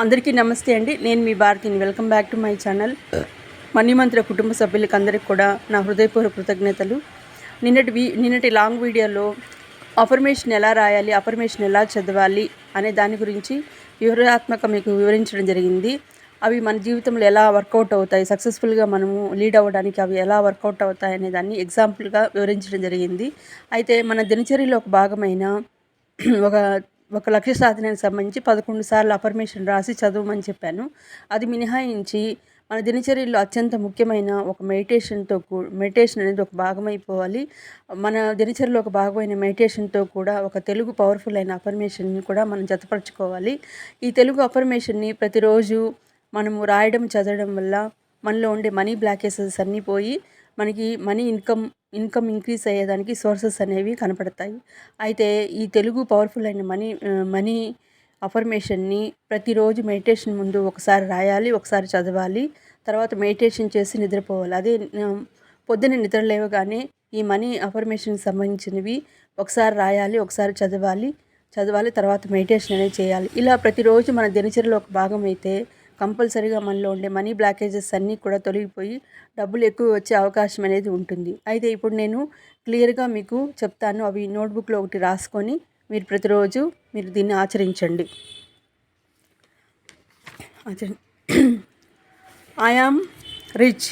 అందరికీ నమస్తే అండి. నేను మీ భారతిని. Welcome back to my channel. Manimantra కుటుంబ సభ్యులకు అందరికి కూడా నా హృదయపూర్వక కృతజ్ఞతలు. నిన్నటి వీ నిన్నటి లాంగ్ వీడియోలో అఫర్మేషన్ ఎలా రాయాలి అఫర్మేషన్ ఎలా చదవాలి అనే దాని గురించి వివరాత్మక మీకు వివరించడం జరిగింది. అవి మన జీవితంలో ఎలా వర్కౌట్ అవుతాయి సక్సెస్ఫుల్గా మనము లీడ్ అవ్వడానికి అవి ఎలా వర్కౌట్ అవుతాయి అనే దాన్ని ఎగ్జాంపుల్గా వివరించడం జరిగింది. అయితే మన దినచర్యలో ఒక భాగమైన ఒక ఒక లక్ష్య సాధనకు సంబంధించి పదకొండు సార్లు అఫర్మేషన్ రాసి చదవమని చెప్పాను. అది మినహాయించి మన దినచర్యలో అత్యంత ముఖ్యమైన ఒక మెడిటేషన్తో కూ మెడిటేషన్ అనేది ఒక భాగం అయిపోవాలి మన దినచర్యలో ఒక భాగమైన మెడిటేషన్తో కూడా ఒక తెలుగు పవర్ఫుల్ అయిన అఫర్మేషన్ని కూడా మనం జతపరచుకోవాలి. ఈ తెలుగు అఫర్మేషన్ని ప్రతిరోజు మనము రాయడం చదవడం వల్ల మనలో ఉండే మనీ బ్లాకేసెస్ అన్నీ పోయి మనకి మనీ ఇన్కమ్ ఇన్కమ్ ఇంక్రీజ్ అయ్యేదానికి సోర్సెస్ అనేవి కనపడతాయి. అయితే ఈ తెలుగు పవర్ఫుల్ అయిన మనీ మనీ అఫర్మేషన్ని ప్రతిరోజు మెడిటేషన్ ముందు ఒకసారి రాయాలి ఒకసారి చదవాలి తర్వాత మెడిటేషన్ చేసి నిద్రపోవాలి. అదే పొద్దున నిద్ర లేవగానే ఈ మనీ అఫర్మేషన్కి సంబంధించినవి ఒకసారి రాయాలి ఒకసారి చదవాలి చదవాలి తర్వాత మెడిటేషన్ అనేది చేయాలి. ఇలా ప్రతిరోజు మన దినచర్యలో ఒక భాగం అయితే కంపల్సరీగా మనలో ఉండే మనీ బ్లాకేజెస్ అన్నీ కూడా తొలగిపోయి డబ్బులు ఎక్కువ వచ్చే అవకాశం అనేది ఉంటుంది. అయితే ఇప్పుడు నేను క్లియర్గా మీకు చెప్తాను. అవి నోట్బుక్లో ఒకటి రాసుకొని మీరు ప్రతిరోజు మీరు దీన్ని ఆచరించండి. I am rich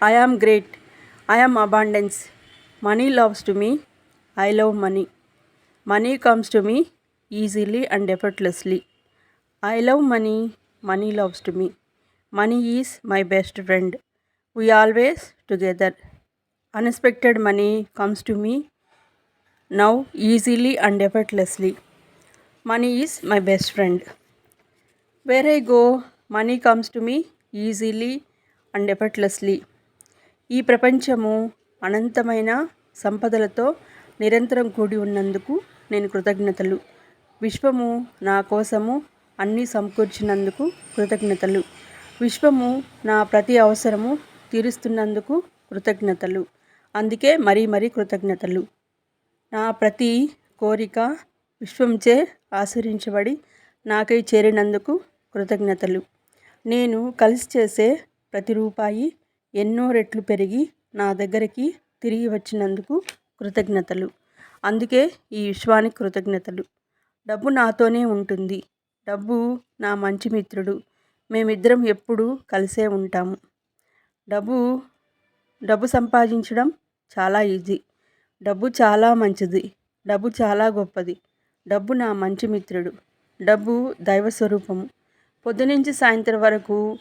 I am great I am abundance money loves to me I love money money comes to me easily and effortlessly I love money money loves to me money is my best friend we always together unexpected money comes to me now easily and effortlessly money is my best friend where I go money comes to me easily and effortlessly ఈ ప్రపంచము అనంతమైన సంపదలతో నిరంతరం కూడి ఉన్నందుకు నేను కృతజ్ఞతలు. విశ్వము నా కోసము అన్నీ సమకూర్చినందుకు కృతజ్ఞతలు. విశ్వము నా ప్రతి అవసరము తీరుస్తున్నందుకు కృతజ్ఞతలు. అందుకే మరీ మరీ కృతజ్ఞతలు. నా ప్రతి కోరిక విశ్వంచే ఆశ్రయించబడి నాకై చేరినందుకు కృతజ్ఞతలు. నేను కలిసి చేసే ప్రతి రూపాయి ఎన్నో రెట్లు పెరిగి నా దగ్గరికి తిరిగి వచ్చినందుకు కృతజ్ఞతలు. అందుకే ఈ విశ్వానికి కృతజ్ఞతలు. డబ్బు నాతోనే ఉంటుంది. డబ్బు నా మంచి మిత్రుడు. మేమిద్దరం ఎప్పుడూ కలిసే ఉంటాము. డబ్బు డబ్బు సంపాదించడం చాలా ఈజీ. డబ్బు చాలా మంచిది. డబ్బు చాలా గొప్పది. డబ్బు నా మంచి మిత్రుడు. డబ్బు దైవ స్వరూపము. పొద్దునుంచి సాయంత్రం వరకు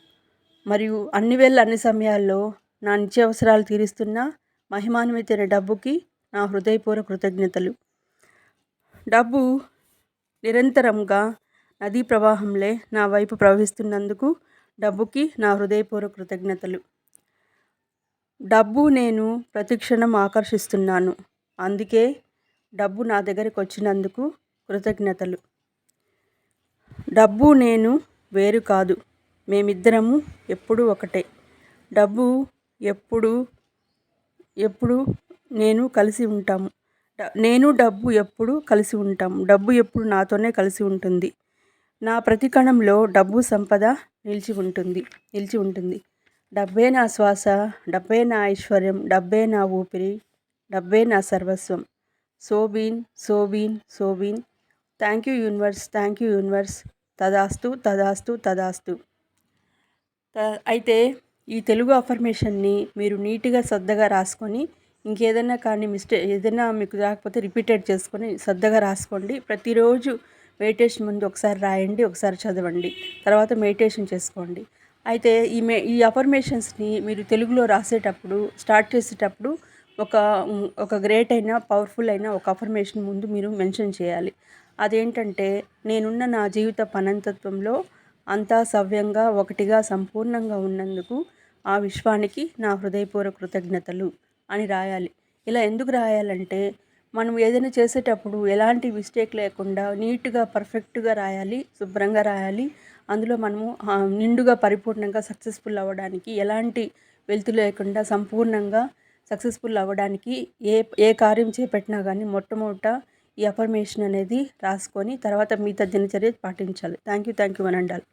మరియు అన్ని వేళ అన్ని సమయాల్లో నా నిత్యావసరాలు తీరుస్తున్న మహిమాన్వితైన డబ్బుకి నా హృదయపూర్వ కృతజ్ఞతలు. డబ్బు నిరంతరంగా నదీ ప్రవాహంలే నా వైపు ప్రవహిస్తున్నందుకు డబ్బుకి నా హృదయపూర్వక కృతజ్ఞతలు. డబ్బు నేను ప్రతిక్షణం ఆకర్షిస్తున్నాను. అందుకే డబ్బు నా దగ్గరికి వచ్చినందుకు కృతజ్ఞతలు. డబ్బు నేను వేరు కాదు. మేమిద్దరము ఎప్పుడు ఒకటే. డబ్బు ఎప్పుడు ఎప్పుడు నేను కలిసి ఉంటాము. నేను డబ్బు ఎప్పుడు కలిసి ఉంటాము. డబ్బు ఎప్పుడు నాతోనే కలిసి ఉంటుంది. నా ప్రతి కణంలో డబ్బు సంపద నిలిచి ఉంటుంది నిలిచి ఉంటుంది. డబ్బే నా శ్వాస డబ్బే నా ఐశ్వర్యం డబ్బే నా ఊపిరి డబ్బే నా సర్వస్వం. సోబీన్ సోబీన్ సోబీన్. Thank you universe thank you universe. తదాస్తు తదాస్తు తదాస్తు. అయితే ఈ తెలుగు అఫర్మేషన్ని మీరు నీట్గా శ్రద్ధగా రాసుకొని ఇంకేదైనా కానీ మిస్టేక్ ఏదైనా మీకు రాకపోతే రిపీటెడ్ చేసుకొని శ్రద్ధగా రాసుకోండి. ప్రతిరోజు మెడిటేషన్ ముందు ఒకసారి రాయండి ఒకసారి చదవండి. తర్వాత మెడిటేషన్ చేసుకోండి. అయితే ఈ మే ఈ అఫర్మేషన్స్ని మీరు తెలుగులో రాసేటప్పుడు స్టార్ట్ చేసేటప్పుడు ఒక ఒక గ్రేట్ అయిన పవర్ఫుల్ అయిన ఒక అఫర్మేషన్ ముందు మీరు మెన్షన్ చేయాలి. అదేంటంటే నేనున్న నా జీవిత పనంతత్వంలో అంతా సవ్యంగా ఒకటిగా సంపూర్ణంగా ఉన్నందుకు ఆ విశ్వానికి నా హృదయపూర్వక కృతజ్ఞతలు అని రాయాలి. ఇలా ఎందుకు రాయాలంటే మనం ఏదైనా చేసేటప్పుడు ఎలాంటి మిస్టేక్ లేకుండా నీట్గా పర్ఫెక్ట్గా రాయాలి శుభ్రంగా రాయాలి. అందులో మనము నిండుగా పరిపూర్ణంగా సక్సెస్ఫుల్ అవ్వడానికి ఎలాంటి వెలుతు లేకుండా సంపూర్ణంగా సక్సెస్ఫుల్ అవ్వడానికి ఏ ఏ కార్యం చేపట్టినా కానీ మొట్టమొదట ఈ అఫర్మేషన్ అనేది రాసుకొని తర్వాత మిగతా దినచర్య పాటించాలి. Thank you thank you అనండాలి